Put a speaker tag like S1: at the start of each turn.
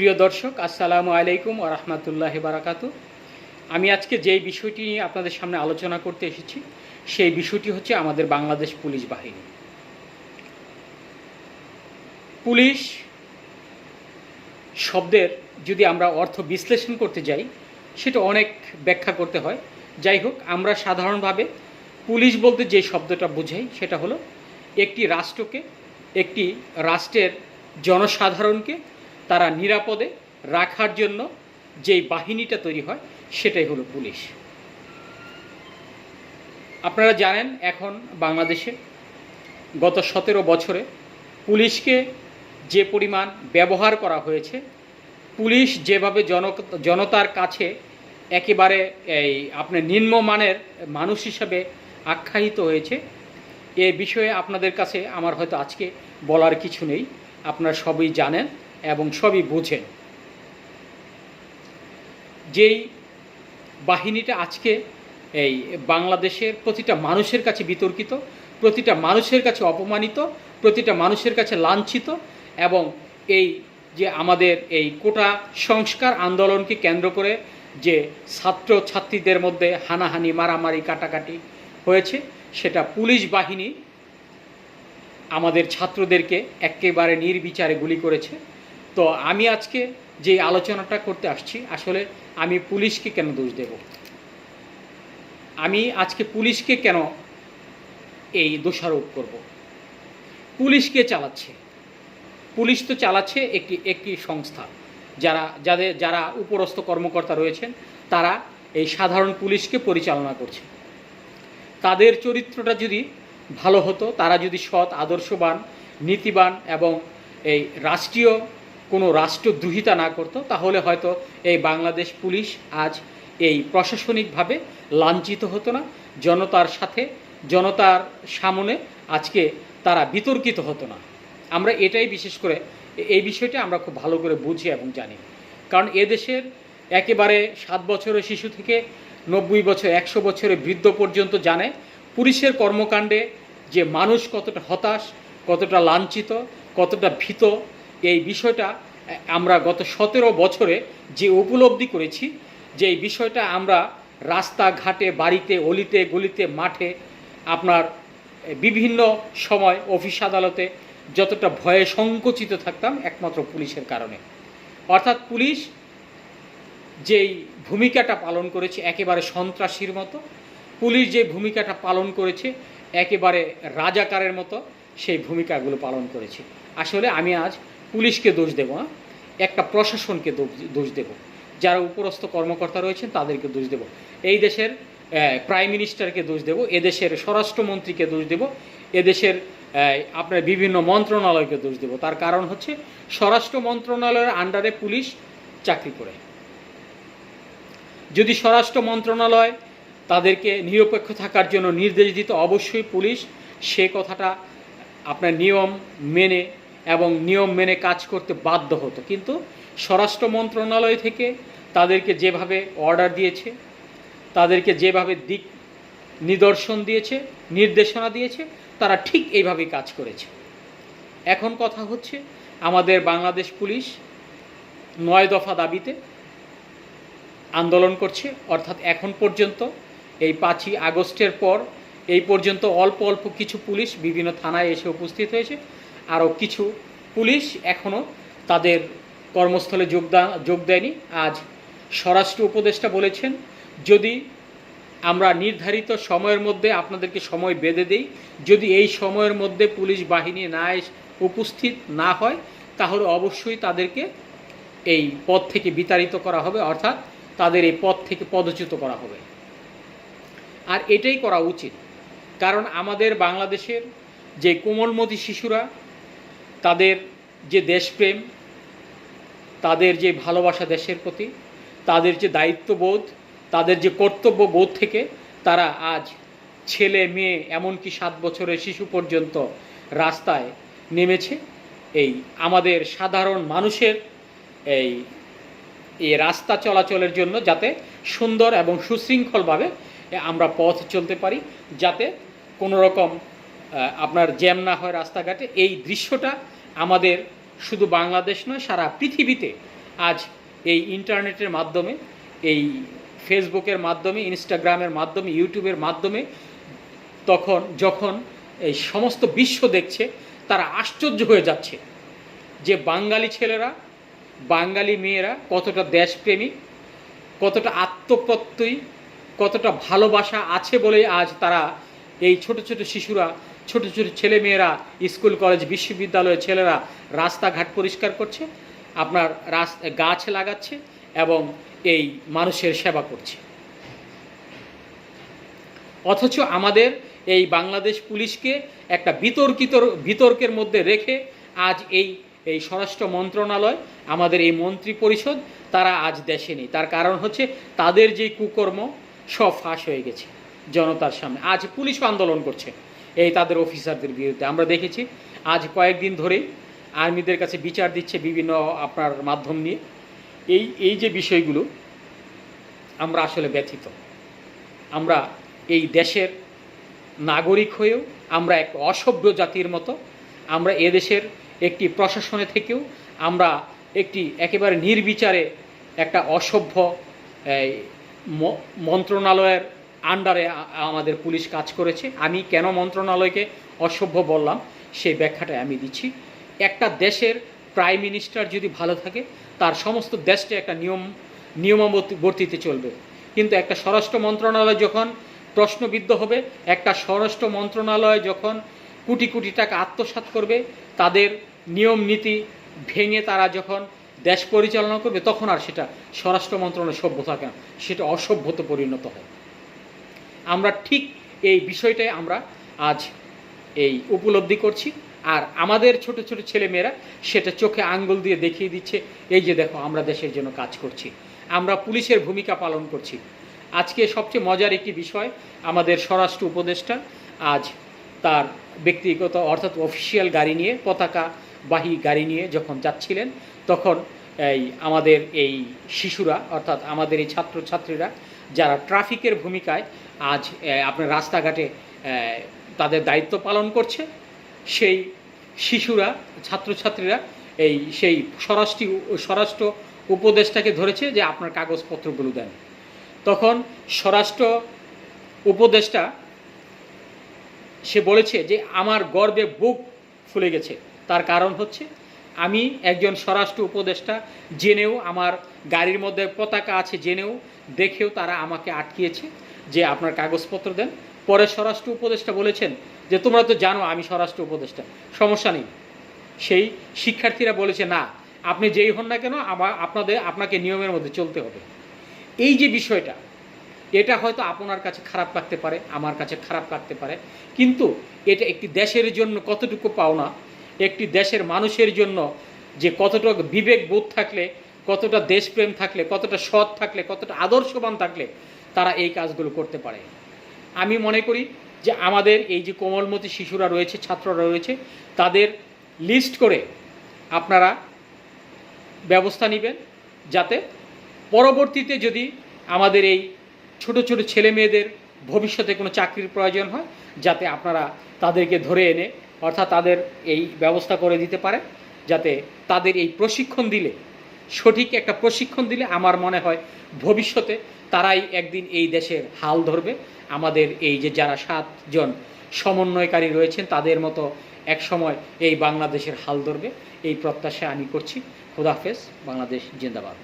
S1: প্রিয় দর্শক, আসসালামু আলাইকুম ও রহমতুল্লাহ বারাকাতু আমি আজকে যেই বিষয়টি নিয়ে আপনাদের সামনে আলোচনা করতে এসেছি, সেই বিষয়টি হচ্ছে আমাদের বাংলাদেশ পুলিশ বাহিনী। পুলিশ শব্দের যদি আমরা অর্থ বিশ্লেষণ করতে যাই, সেটা অনেক ব্যাখ্যা করতে হয়। যাই হোক, আমরা সাধারণভাবে পুলিশ বলতে যে শব্দটা বোঝাই, সেটা হলো একটি রাষ্ট্রকে, একটি রাষ্ট্রের জনসাধারণকে তারা নিরাপদে রাখার জন্য যেই বাহিনীটা তৈরি হয়, সেটাই হলো পুলিশ। আপনারা জানেন এখন বাংলাদেশে গত সতেরো বছরে পুলিশকে যে পরিমাণ ব্যবহার করা হয়েছে, পুলিশ যেভাবে জন জনতার কাছে একেবারে এই আপনার নিম্নমানের মানুষ হিসাবে আখ্যায়িত হয়েছে, এ বিষয়ে আপনাদের কাছে আমার হয়তো আজকে বলার কিছু নেই, আপনারা সবই জানেন। এবং সবই বোঝেন। যেই বাহিনীটা আজকে এই বাংলাদেশের প্রতিটা মানুষের কাছে বিতর্কিত, প্রতিটা মানুষের কাছে অপমানিত, প্রতিটা মানুষের কাছে লাঞ্ছিত এবং এই যে আমাদের এই কোটা সংস্কার আন্দোলনকে কেন্দ্র করে যে ছাত্র ছাত্রীদের মধ্যে হানাহানি, মারামারি, কাটাকাটি হয়েছে, সেটা পুলিশ বাহিনী আমাদের ছাত্রদেরকে একেবারে নির্বিচারে গুলি করেছে। তো আমি আজকে যে আলোচনাটা করতে আসছি, আসলে আমি পুলিশকে কেন দোষ দেব? আমি আজকে পুলিশকে কেন এই দোষারোপ করব? পুলিশকে চালাচ্ছে? পুলিশ তো চালাচ্ছে একটি একটি সংস্থা। যারা, যাদের, যারা উপরস্থ কর্মকর্তা রয়েছেন, তারা এই সাধারণ পুলিশকে পরিচালনা করছে। তাদের চরিত্রটা যদি ভালো হতো, তারা যদি সৎ, আদর্শবান, নীতিবান এবং এই রাষ্ট্রীয় কোনো রাষ্ট্রদ্রোহিতা না করতো, তাহলে হয়তো এই বাংলাদেশ পুলিশ আজ এই প্রশাসনিকভাবে লাঞ্ছিত হতো না, জনতার সাথে, জনতার সামনে আজকে তারা বিতর্কিত হতো না। আমরা এটাই বিশেষ করে, এই বিষয়টা আমরা খুব ভালো করে বুঝি এবং জানি। কারণ এদেশের একেবারে সাত বছরের শিশু থেকে নব্বই বছর, একশো বছরের বৃদ্ধ পর্যন্ত জানে, পুলিশের কর্মকাণ্ডে যে মানুষ কতটা হতাশ, কতটা লাঞ্ছিত, কতটা ভীত এই বিষয়টা আমরা গত সতেরো বছরে যে উপলব্ধি করেছি, যে এই বিষয়টা আমরা রাস্তাঘাটে, বাড়িতে, অলিতে, গলিতে, মাঠে আপনার বিভিন্ন সময় অফিস আদালতে যতটা ভয়ে সংকুচিত থাকতাম একমাত্র পুলিশের কারণে। অর্থাৎ পুলিশ যেই ভূমিকাটা পালন করেছে একেবারে সন্ত্রাসীর মতো, পুলিশ যে ভূমিকাটা পালন করেছে একেবারে রাজাকারের মতো, সেই ভূমিকাগুলো পালন করেছে। আসলে আমি আজ পুলিশকে দোষ দেব না একটা প্রশাসনকে দোষ দেব। যারা উপরস্থ কর্মকর্তা রয়েছেন, তাদেরকে দোষ দেব। এই দেশের প্রাইম মিনিস্টারকে দোষ দেব এদেশের স্বরাষ্ট্রমন্ত্রীকে দোষ দেব এদেশের আপনার বিভিন্ন মন্ত্রণালয়কে দোষ দেব। তার কারণ হচ্ছে স্বরাষ্ট্র মন্ত্রণালয়ের আন্ডারে পুলিশ চাকরি করে। যদি স্বরাষ্ট্র মন্ত্রণালয় তাদেরকে নিরপেক্ষ থাকার জন্য নির্দেশ দিত, অবশ্যই পুলিশ সে কথাটা আপনার নিয়ম মেনে এবং নিয়ম মেনে কাজ করতে বাধ্য হতো। কিন্তু স্বরাষ্ট্র মন্ত্রণালয় থেকে তাদেরকে যেভাবে অর্ডার দিয়েছে, তাদেরকে যেভাবে দিক নিদর্শন দিয়েছে, নির্দেশনা দিয়েছে, তারা ঠিক এইভাবেই কাজ করেছে। এখন কথা হচ্ছে আমাদের বাংলাদেশ পুলিশ নয় দফা দাবিতে আন্দোলন করছে। অর্থাৎ এখন পর্যন্ত এই পাঁচই আগস্টের পর এই পর্যন্ত অল্প অল্প কিছু পুলিশ বিভিন্ন থানায় এসে উপস্থিত হয়েছে। আরও কিছু পুলিশ এখনও তাদের কর্মস্থলে যোগদান যোগ দেয়নি। আজ স্বরাষ্ট্র উপদেষ্টা বলেছেন, যদি আমরা নির্ধারিত সময়ের মধ্যে আপনাদেরকে সময় বেঁধে দেই, যদি এই সময়ের মধ্যে পুলিশ বাহিনী না উপস্থিত না হয়, তাহলে অবশ্যই তাদেরকে এই পদ থেকে বিতাড়িত করা হবে, অর্থাৎ তাদের এই পদ থেকে পদচ্যুত করা হবে। আর এটাই করা উচিত, কারণ আমাদের বাংলাদেশের যে কোমলমতি শিশুরা তাদের যে দেশপ্রেম, তাদের যে ভালোবাসা দেশের প্রতি, তাদের যে দায়িত্ববোধ, তাদের যে কর্তব্য বোধ থেকে তারা আজ ছেলে, মেয়ে, এমনকি সাত বছরের শিশু পর্যন্ত রাস্তায় নেমেছে। এই আমাদের সাধারণ মানুষের এই এই রাস্তা চলাচলের জন্য যাতে সুন্দর এবং সুশৃঙ্খলভাবে আমরা পথ চলতে পারি, যাতে কোনো রকম আপনার জ্যাম না হয় রাস্তাঘাটে, এই দৃশ্যটা আমাদের শুধু বাংলাদেশ নয়, সারা পৃথিবীতে আজ এই ইন্টারনেটের মাধ্যমে, এই ফেসবুকের মাধ্যমে, ইনস্টাগ্রামের মাধ্যমে, ইউটিউবের মাধ্যমে তখন যখন এই সমস্ত বিশ্ব দেখছে, তারা আশ্চর্য হয়ে যাচ্ছে যে বাঙালি ছেলেরা, বাঙালি মেয়েরা কতটা দেশপ্রেমী কতটা আত্মপ্রত্যয়ী, কতটা ভালোবাসা আছে বলেই আজ তারা এই ছোট ছোট শিশুরা, ছোট ছোট ছেলে মেয়েরা স্কুল, কলেজ, বিশ্ববিদ্যালয়ের ছেলেরা রাস্তাঘাট পরিষ্কার করছে, আপনার রাস, গাছ লাগাচ্ছে এবং এই মানুষের সেবা করছে। অথচ আমাদের এই বাংলাদেশ পুলিশকে একটা বিতর্কিত, বিতর্কের মধ্যে রেখে আজ এই এই স্বরাষ্ট্র মন্ত্রণালয়, আমাদের এই মন্ত্রী পরিষদ, তারা আজ দেশে নেই তার কারণ হচ্ছে তাদের যে কুকর্ম, সব ফাঁস হয়ে গেছে। জনতার সামনে। আজ পুলিশও আন্দোলন করছে এই তাদের অফিসারদের বিরুদ্ধে। আমরা দেখেছি, আজ কয়েকদিন ধরেই আর্মিদের কাছে বিচার দিচ্ছে বিভিন্ন আপনার মাধ্যম নিয়ে। এই এই যে বিষয়গুলো, আমরা আসলে ব্যথিত। আমরা এই দেশের নাগরিক হয়েও, আমরা এক অসভ্য জাতির মতো, আমরা এদেশের একটি প্রশাসনে থেকেও, আমরা একটি একেবারে নির্বিচারে একটা অসভ্য মন্ত্রণালয়ের আন্ডারে আমাদের পুলিশ কাজ করেছে। আমি কেন মন্ত্রণালয়কে অসভ্য বললাম, সেই ব্যাখ্যাটা আমি দিচ্ছি। একটা দেশের প্রাইম মিনিস্টার যদি ভালো থাকে, তার সমস্ত দেশটা একটা নিয়ম, নিয়মাবর্তিতে চলবে। কিন্তু একটা স্বরাষ্ট্র মন্ত্রণালয় যখন প্রশ্নবিদ্ধ হবে, একটা স্বরাষ্ট্র মন্ত্রণালয় যখন কোটি কোটি টাকা আত্মসাৎ করবে, তাদের নিয়ম নীতি ভেঙে তারা যখন দেশ পরিচালনা করবে, তখন আর সেটা স্বরাষ্ট্র মন্ত্রণালয় সভ্য থাকে না সেটা অসভ্যতে পরিণত হয় আমরা ঠিক এই বিষয়টাই আমরা আজ এই উপলব্ধি করছি। আর আমাদের ছোট ছোট ছেলেমেয়েরা সেটা চোখে আঙ্গুল দিয়ে দেখিয়ে দিচ্ছে, এই যে দেখো আমরা দেশের জন্য কাজ করছি, আমরা পুলিশের ভূমিকা পালন করছি। আজকে সবচেয়ে মজার একটি বিষয়, আমাদের স্বরাষ্ট্র উপদেষ্টা আজ তার ব্যক্তিগত অর্থাৎ অফিসিয়াল গাড়ি নিয়ে, পতাকা বাহী গাড়ি নিয়ে যখন যাচ্ছিলেন, তখন এই আমাদের এই শিশুরা, অর্থাৎ আমাদের এই ছাত্রছাত্রীরা, যারা ট্রাফিকের ভূমিকায় আজ আপনার রাস্তাঘাটে তাদের দায়িত্ব পালন করছে। সেই শিশুরা, ছাত্রছাত্রীরা এই সেই স্বরাষ্ট্র স্বরাষ্ট্র উপদেষ্টাকে ধরেছে যে আপনার কাগজপত্রগুলো দেন। তখন স্বরাষ্ট্র উপদেষ্টা, সে বলেছে যে আমার গর্বে বুক ফুলে গেছে। তার কারণ হচ্ছে, আমি একজন স্বরাষ্ট্র উপদেষ্টা, জেনেও আমার গাড়ির মধ্যে পতাকা আছে, জেনেও দেখেও তারা আমাকে আটকিয়েছে। যে আপনার কাগজপত্র দেন। পরে স্বরাষ্ট্র উপদেষ্টা বলেছেন যে, তোমরা তো জানো আমি স্বরাষ্ট্র উপদেষ্টা। সমস্যা নেই। সেই শিক্ষার্থীরা বলেছে, না, আপনি যেই হন না কেন আমার আপনাদের, আপনাকে নিয়মের মধ্যে চলতে হবে। এই যে বিষয়টা, এটা হয়তো আপনার কাছে খারাপ লাগতে পারে, আমার কাছে খারাপ লাগতে পারে। কিন্তু এটা একটি দেশের জন্য কতটুকু পাওনা, একটি দেশের মানুষের জন্য যে কতটা বিবেক বোধ থাকলে, কতটা দেশপ্রেম থাকলে, কতটা সৎ থাকলে, কতটা আদর্শবান থাকলে তারা এই কাজগুলো করতে পারে। আমি মনে করি যে আমাদের এই যে কোমলমতি শিশুরা রয়েছে, ছাত্ররা রয়েছে, তাদের লিস্ট করে আপনারা ব্যবস্থা নেবেন যাতে পরবর্তীতে যদি আমাদের এই ছোট ছোট ছেলে মেয়েদের ভবিষ্যতে কোনো চাকরির প্রয়োজন হয়, যাতে আপনারা তাদেরকে ধরে এনে অর্থাৎ তাদের এই ব্যবস্থা করে দিতে পারে যাতে তাদের এই প্রশিক্ষণ দিলে সঠিক একটা প্রশিক্ষণ দিলে আমার মনে হয় ভবিষ্যতে তারাই একদিন এই দেশের হাল ধরবে। আমাদের এই যে যারা সাতজন সমন্বয়কারী রয়েছেন, তাদের মতো এক সময় এই বাংলাদেশের হাল ধরবে। এই প্রত্যাশা আমি করছি। খুদাফেজ বাংলাদেশ জিন্দাবাদ।